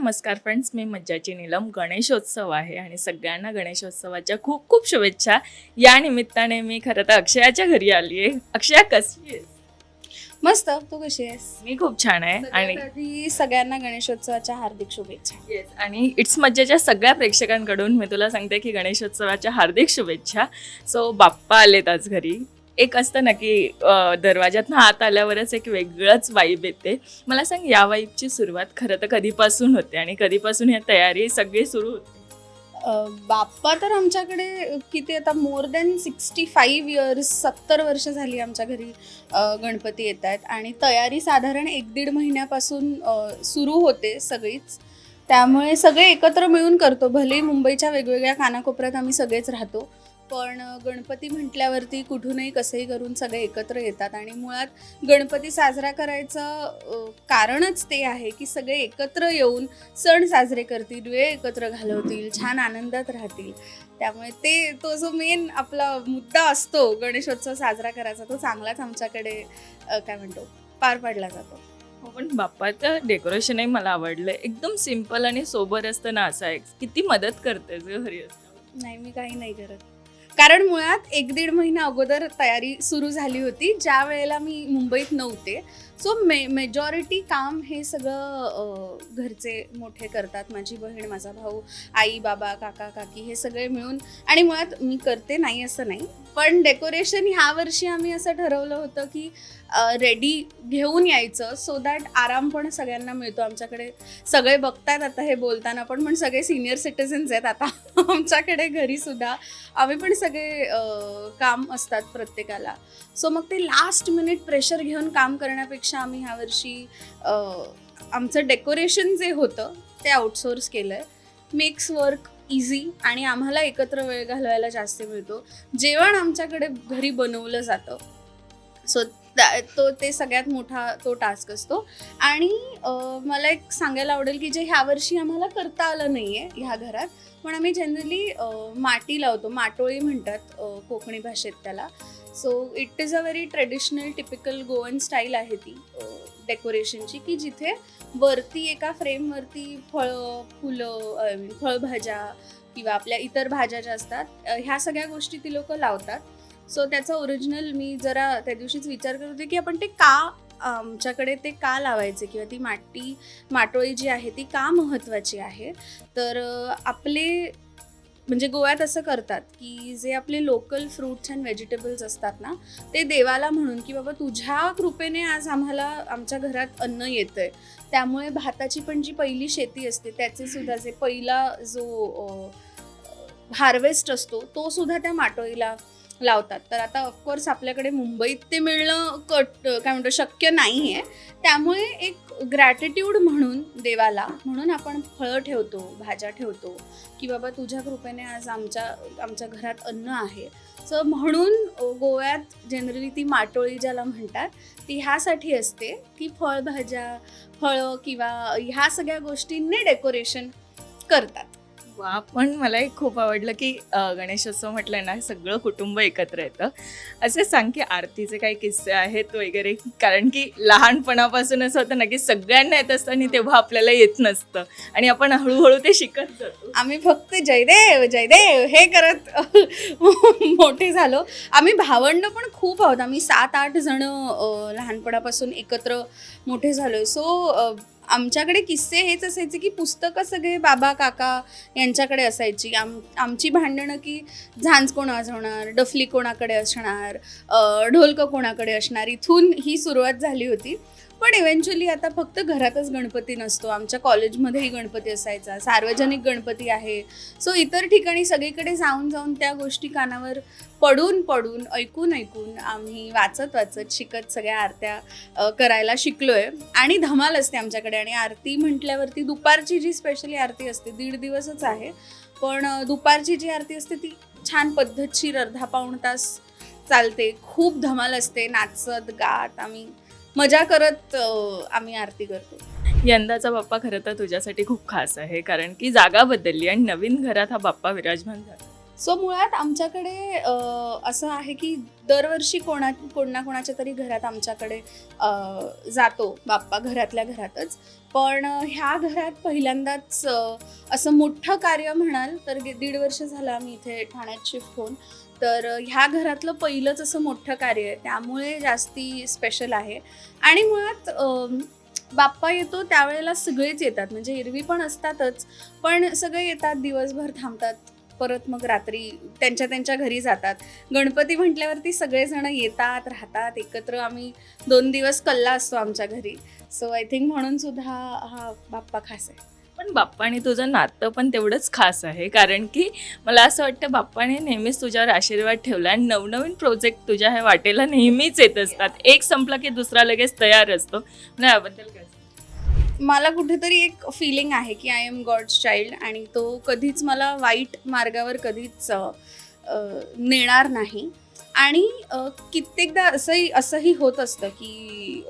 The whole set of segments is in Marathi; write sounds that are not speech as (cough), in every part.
नमस्कार फ्रेंड्स मी मज्जाची नीलम गणेशोत्सव आहे आणि सगळ्यांना गणेशोत्सवाच्या खूप खूप शुभेच्छा. या निमित्ताने मी खरं तर अक्षयाच्या घरी आली आहे. अक्षया कशी आहेस? मस्त. तू कशी आहेस? मी खूप छान आहे आणि आधी सगळ्यांना गणेशोत्सवाच्या हार्दिक शुभेच्छा. Yes, आणि इट्स मज्जाच्या सगळ्या प्रेक्षकांकडून मी तुला सांगते की गणेशोत्सवाच्या हार्दिक शुभेच्छा. सो बाप्पा आलेत आज घरी. एक असतं ना की दरवाज्यातनं आत आल्यावरच एक वेगळंच वाईब येते. मला सांग या वाईबची सुरुवात खरं तर कधीपासून होते आणि कधीपासून ह्या तयारी सगळी सुरू होते? बाप्पा तर आमच्याकडे किती आता more than sixty five years सत्तर वर्ष झाली आमच्या घरी गणपती येत आहेत आणि तयारी साधारण एक दीड महिन्यापासून सुरू होते सगळीच. त्यामुळे सगळे एकत्र मिळून करतो. भले मुंबईच्या वेगवेगळ्या कानाकोपऱ्यात आम्ही सगळेच राहतो पण गणपती म्हटल्यावरती कुठूनही कसंही करून सगळे एकत्र येतात आणि मुळात गणपती साजरा करायचं कारणच ते आहे की सगळे एकत्र येऊन सण साजरे करतील वेळ एकत्र घालवतील छान आनंदात राहतील. त्यामुळे ते तो जो मेन आपला मुद्दा असतो गणेशोत्सव साजरा करायचा तो चांगलाच आमच्याकडे काय म्हणतो पार पाडला जातो. हो पण बाप्पाचं डेकोरेशनही मला आवडलं. एकदम सिंपल आणि सोबर असतं ना असं आहे किती मदत करते घरी असतं नाही मी काही नाही करत. कारण मुळात एक दीड महिना अगोदर तयारी सुरू झाली होती. ज्या वेळेला मी मुंबईत नव्हते. सो मे मेजॉरिटी काम हे सगळं घरचे मोठे करतात. माझी बहीण माझा भाऊ आई बाबा काका काकी हे सगळे मिळून. आणि मुळात मी करते नाही असं नाही. पण डेकोरेशन ह्या वर्षी आम्ही असं ठरवलं होतं की रेडी घेऊन यायचं. सो दॅट आराम पण सगळ्यांना मिळतो. आमच्याकडे सगळे बघतात आता हे बोलताना पण पण सगळे सिनियर सिटिझन्स आहेत आता. आमच्याकडे घरी सुद्धा आम्ही पण सगळे काम असतात प्रत्येकाला. सो मग ते लास्ट मिनिट प्रेशर घेऊन काम करण्यापेक्षा आम्ही ह्यावर्षी वर्षी आमचं डेकोरेशन जे होतं ते आउटसोर्स केलं आहे मेक्स वर्क इझी आणि आम्हाला एकत्र वेळ घालवायला जास्त मिळतो. जेवण आमच्याकडे घरी बनवलं जातं. सो तो ते सगळ्यात मोठा तो टास्क असतो. आणि मला एक सांगायला आवडेल की जे ह्या वर्षी आम्हाला करता आलं नाही आहे ह्या घरात पण आम्ही जनरली माटी लावतो. माटोळी म्हणतात कोकणी भाषेत त्याला. So it is a very traditional typical Goan style आहे ती डेकोरेशनची की जिथे वरती एका फ्रेमवरती फळं फुलं फळभाज्या किंवा आपल्या इतर भाज्या ज्या असतात ह्या सगळ्या गोष्टी ती लोक लावतात. सो त्याचा ओरिजिनल मी जरा त्या दिवशीच विचार करत होते की आपण ते का आमच्याकडे ते का लावायचे? किंवा ती माटी माटोळी जी आहे ती का महत्त्वाची आहे? तर आपले म्हणजे गोव्यात असं करतात की जे आपले लोकल फ्रूट्स अँड व्हेजिटेबल्स असतात ना ते देवाला म्हणून की बाबा तुझ्या कृपेने आज आम्हाला आमच्या घरात अन्न येतं आहे त्यामुळे भाताची पण जी पहिली शेती असते त्याचे सुद्धा जे पहिला जो हार्वेस्ट असतो तो सुद्धा त्या माटोळीला लावतात. तर आता ऑफकोर्स आपल्याकडे मुंबईत ते मिळणं कट काय म्हणतो शक्य नाही आहे त्यामुळे एक ग्रॅटिट्यूड म्हणून देवाला म्हणून आपण फळं ठेवतो भाज्या ठेवतो की बाबा तुझ्या कृपेने आज आमच्या आमच्या घरात अन्न आहे. सो म्हणून गोव्यात जनरली ती माटोळी ज्याला म्हणतात ती ह्यासाठी असते की फळभाज्या फळं किंवा ह्या सगळ्या गोष्टींनी डेकोरेशन करतात. वा पण मला एक खूप आवडलं की गणेशोत्सव म्हटलं ना सगळं कुटुंब एकत्र येतं. असे सांग की आरतीचे काही किस्से आहेत वगैरे कारण की लहानपणापासून असं होतं ना की सगळ्यांना येत असतं आणि तेव्हा आपल्याला येत नसतं. आणि आपण हळूहळू ते शिकत जातो. आम्ही फक्त जयदेव जयदेव हे करत (laughs) मोठे झालो. आम्ही भावंड पण खूप आहोत. आम्ही सात आठ जण अ, लहानपणापासून एकत्र मोठे झालो सो आमच्याकडे किस्से हेच असायचे की पुस्तकं सगळे बाबा काका यांच्याकडे असायची. आम आमची भांडणं की झांज कोण वाजवणार डफली कोणाकडे असणार ढोलकं कोणाकडे असणार इथून ही सुरुवात झाली होती. पण इव्हेंच्युअली आता फक्त घरातच गणपती नसतो. आमच्या कॉलेजमध्येही गणपती असायचा. सार्वजनिक गणपती आहे. सो इतर ठिकाणी सगळीकडे जाऊन जाऊन त्या गोष्टी कानावर पडून पडून ऐकून ऐकून आम्ही वाचत वाचत शिकत सगळ्या आरत्या करायला करायला शिकलोय. आणि धमाल असते आमच्याकडे. आणि आरती म्हटल्यावरती दुपारची जी स्पेशली आरती असते दीड दिवसच आहे. पण दुपारची जी आरती असते ती छान पद्धतशीर अर्धा पाऊण तास चालते. खूप धमाल असते. नाचत गात आम्ही मजा करत आम्ही आरती करतो. यंदाचा बाप्पा खरं तर तुझ्यासाठी खूप खास आहे. कारण की जागा बदलली आणि नवीन घरात हा बाप्पा विराजमान झाला. सो मुळात आमच्याकडे असं आहे की दरवर्षी कोणा कोण ना कोणाच्या तरी घरात आमच्याकडे जातो बाप्पा घरातल्या घरातच. पण ह्या घरात पहिल्यांदाच असं मोठं कार्य म्हणाल तर दीड वर्ष झालं आम्ही इथे ठाण्यात शिफ्ट होऊन. तर ह्या घरातलं पहिलंच असं मोठं कार्य आहे. त्यामुळे जास्ती स्पेशल आहे. आणि मुळात बाप्पा येतो त्यावेळेला सगळेच येतात. म्हणजे एरवी पण असतातच. पण सगळे येतात दिवसभर थांबतात. परत मग रात्री त्यांच्या त्यांच्या घरी जातात. गणपती म्हटल्यावरती सगळेजण येतात राहतात एकत्र आम्ही दोन दिवस कल्ला असतो आमच्या घरी. सो आय थिंक म्हणून सुद्धा हा बाप्पा खास आहे. पण बाप्पाने तुझं नातं पण तेवढंच खास आहे. कारण की मला असं वाटतं बाप्पाने नेहमीच तुझ्यावर आशीर्वाद ठेवला आणि नवनवीन प्रोजेक्ट तुझ्या ह्या वाटेला नेहमीच येत असतात. एक संपला की दुसरा लगेच तयार असतो. नाही याबद्दल काय? मला कुठेतरी एक फिलिंग आहे की आय एम गॉड्स चाइल्ड आणि तो कधीच मला वाईट मार्गावर कधीच नेणार नाही. आणि कित्येकदा असंही असंही होत असतं की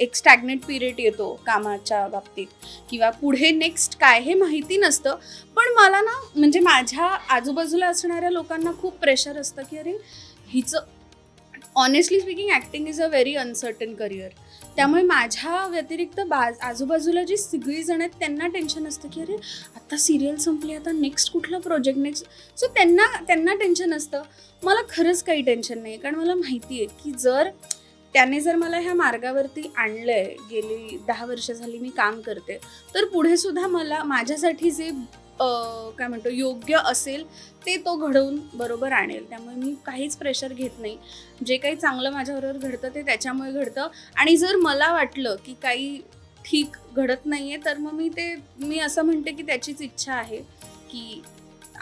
एक स्टॅग्नेट पिरियड येतो कामाच्या बाबतीत किंवा पुढे नेक्स्ट काय हे माहिती नसतं. पण मला ना म्हणजे माझ्या आजूबाजूला असणाऱ्या लोकांना खूप प्रेशर असतं की अरे हिचं honestly speaking acting is a very uncertain career. त्यामुळे माझ्या व्यतिरिक्त बाज आजूबाजूला जी सगळी जण आहेत त्यांना टेन्शन असतं की अरे आता सिरियल संपली आता नेक्स्ट कुठला प्रोजेक्ट नेक्स्ट सो त्यांना त्यांना टेन्शन असतं. मला खरंच काही टेन्शन नाही कारण मला माहिती आहे की जर त्याने जर मला ह्या मार्गावरती आणलं आहे गेली दहा वर्ष झाली मी काम करते तर पुढे सुद्धा मला माझ्यासाठी जे काय म्हणतो योग्य असेल ते तो घडवून बरोबर आणेल. त्यामुळे मी काहीच प्रेशर घेत नाही. जे काही चांगलं माझ्याबरोबर घडतं ते त्याच्यामुळे घडतं. आणि जर मला वाटलं की काही ठीक घडत नाही आहे तर मग मी ते मी असं म्हणते की त्याचीच इच्छा आहे की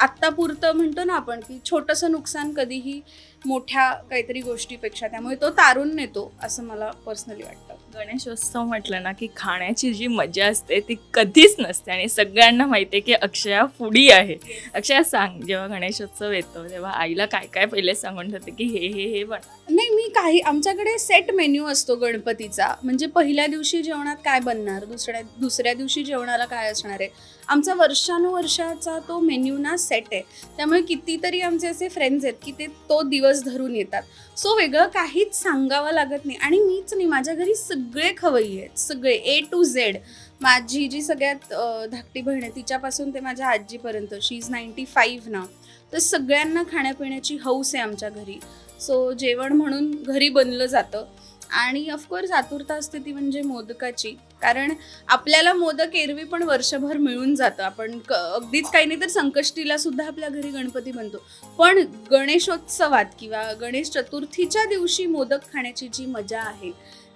आत्तापुरतं म्हणतो ना आपण की छोटंसं नुकसान कधीही मोठ्या काहीतरी गोष्टीपेक्षा त्यामुळे तो तारून नेतो असं मला पर्सनली वाटतं. गणेशोत्सव म्हटलं ना की खाण्याची जी मजा असते ती कधीच नसते. आणि सगळ्यांना माहिती आहे की अक्षया फुडी आहे. अक्षया सांग जेव्हा गणेशोत्सव येतो तेव्हा आईला काय काय पहिले सांगून ठेवते की हे हे हे बन. नाही काही आमच्याकडे सेट मेन्यू असतो गणपतीचा. म्हणजे पहिल्या दिवशी जेवणात काय बनणार? दुसऱ्या दुसऱ्या दिवशी जेवणाला काय असणार आहे? आमचा वर्षानुवर्षाचा तो मेन्यू ना सेट आहे. त्यामुळे कितीतरी आमचे असे फ्रेंड्स आहेत की ते तो दिवस धरून येतात. सो वेगळं काहीच सांगावं लागत नाही. आणि मीच नाही माझ्या घरी सगळे खवय्ये आहेत. सगळे ए टू झेड माझी जी सगळ्यात धाकटी बहीण आहे तिच्यापासून ते माझ्या आजीपर्यंत. शी इज नाईन्टी फाईव्ह ना तर सगळ्यांना खाण्यापिण्याची हौस आहे आमच्या घरी. सो जेवण म्हणून घरी बनलं जातं. आणि ऑफकोर्स आतुरता असते ती म्हणजे मोदकाची. कारण आपल्याला मोदक एरवी पण वर्षभर मिळून जातं. आपण क अगदीच काही नाही तर संकष्टीला सुद्धा आपल्या घरी गणपती बनतो. पण गणेशोत्सवात किंवा गणेश चतुर्थीच्या दिवशी मोदक खाण्याची जी मजा आहे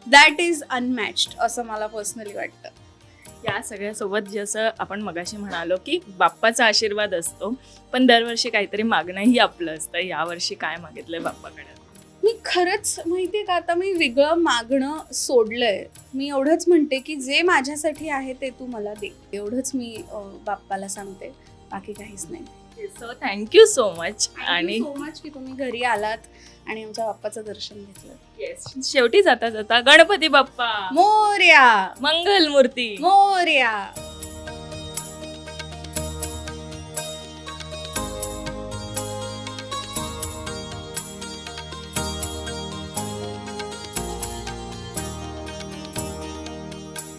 दॅट इज अनमॅच्ड असं मला पर्सनली वाटतं. या सगळ्यासोबत जसं आपण मगाशी म्हणालो की बाप्पाचा आशीर्वाद असतो पण दरवर्षी काहीतरी मागणंही आपलं असतं. यावर्षी काय मागितलंय बाप्पाकडे? मी खरंच माहितीये का आता मी वेगळं मागणं सोडलंय. मी एवढंच म्हणते की जे माझ्यासाठी आहे ते तू मला दे. एवढंच मी बाप्पाला सांगते. बाकी काहीच नाही. So thank you so much आणि सो मच की तुम्ही घरी आलात आणि आमच्या बाप्पाचं दर्शन घेतलं. Yes, शेवटी जाता जाता गणपती बाप्पा. मोर्या. मंगल मूर्ती मोर्या.